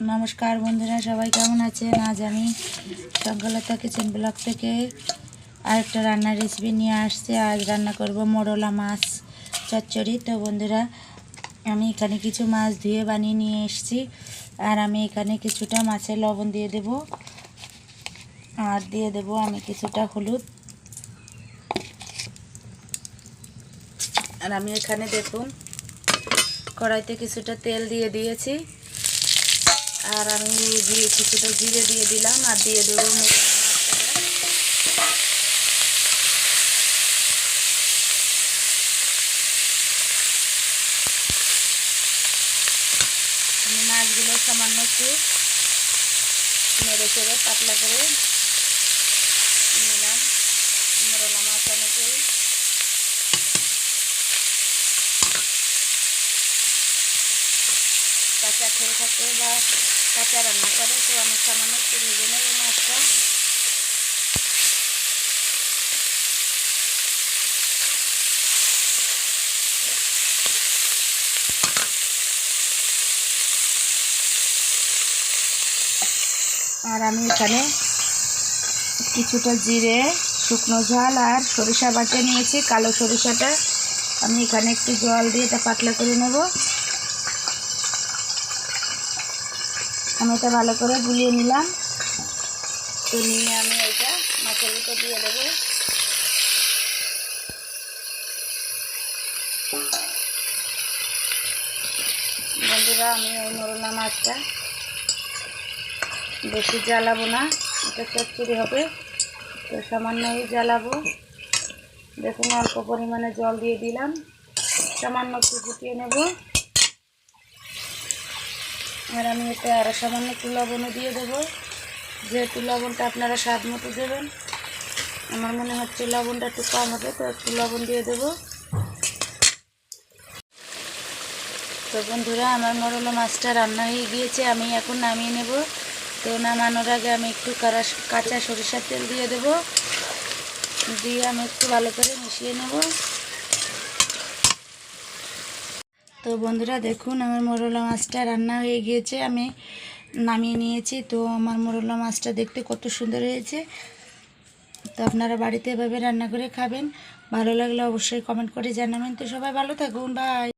নমস্কার বন্ধুরা, সবাই কেমন আছেন? আজ আমি শঙ্কলতা কিচেন ব্লগ থেকে আরেকটা রান্নার রেসিপি নিয়ে আসছে। আজ রান্না করব মোরলা মাছ চচ্চড়ি। তো বন্ধুরা, আমি এখানে কিছু মাছ ধুয়ে বানিয়ে নিয়ে এসেছি। আর আমি এখানে কিছুটা মাছের লবণ দিয়ে দেব। আর দিয়ে দেব আমি কিছুটা হলুদ। আর আমি এখানে দেখুন, কড়াইতে কিছুটা তেল দিয়ে দিয়েছি। আর আমি দিয়ে কিছুটা জিরে দিয়ে দিলাম আর দিয়ে দেবো আমি মাছগুলো সামান্য একটু নেড়ে চেড়ে পাতলা করে নিলাম। মোরলা মাছ কাঁচা খেয়ে থাকে বা কাঁচা রান্না করে, তো আমি সামান্য একটু ভেজে নেব মাছটা আর আমি এখানে কিছুটা জিরে, শুকনো ঝাল আর সরিষা বাটা নিয়েছি, কালো সরিষাটা। আমি এখানে একটু জল দিয়ে এটা পাতলা করে নেব। আমি এটা ভালো করে গুলিয়ে নিলাম। তো নিয়ে আমি এটা মাছের ভিতর দিয়ে দেবো। বন্ধুরা, আমি ওই মরলা মাছটা বেশি জ্বালাবো না, এটা চচ্চড়ি হবে। তো সামান্যই জ্বালাবো। দেখুন, অল্প পরিমাণে জল দিয়ে দিলাম। সামান্য একটু ফুটিয়ে নেব। আর আমি এতে আরও সামান্য একটু দিয়ে দেবো। যেহেতু লবণটা আপনারা স্বাদ মতো দেবেন, আমার মনে হচ্ছে লবণটা একটু কম হবে, তো একটু লবণ দিয়ে দেবো। তো বন্ধুরা, আমার মরলা মাছটা রান্না হয়ে গিয়েছে, আমি এখন নামিয়ে নেব। তো নামানোর আগে আমি একটু কাঁচা সরিষার তেল দিয়ে দেব। দিয়ে আমি একটু ভালো করে মিশিয়ে নেব। তো বন্ধুরা দেখুন, আমার মোরলা মাছটা রান্না হয়ে গিয়েছে, আমি নামিয়ে নিয়েছি। তো আমার মোরলা মাছটা দেখতে কত সুন্দর হয়েছে। তো আপনারা বাড়িতে এভাবে রান্না করে খাবেন, ভালো লাগলে অবশ্যই কমেন্ট করে জানাবেন। তো সবাই ভালো থাকুন বাই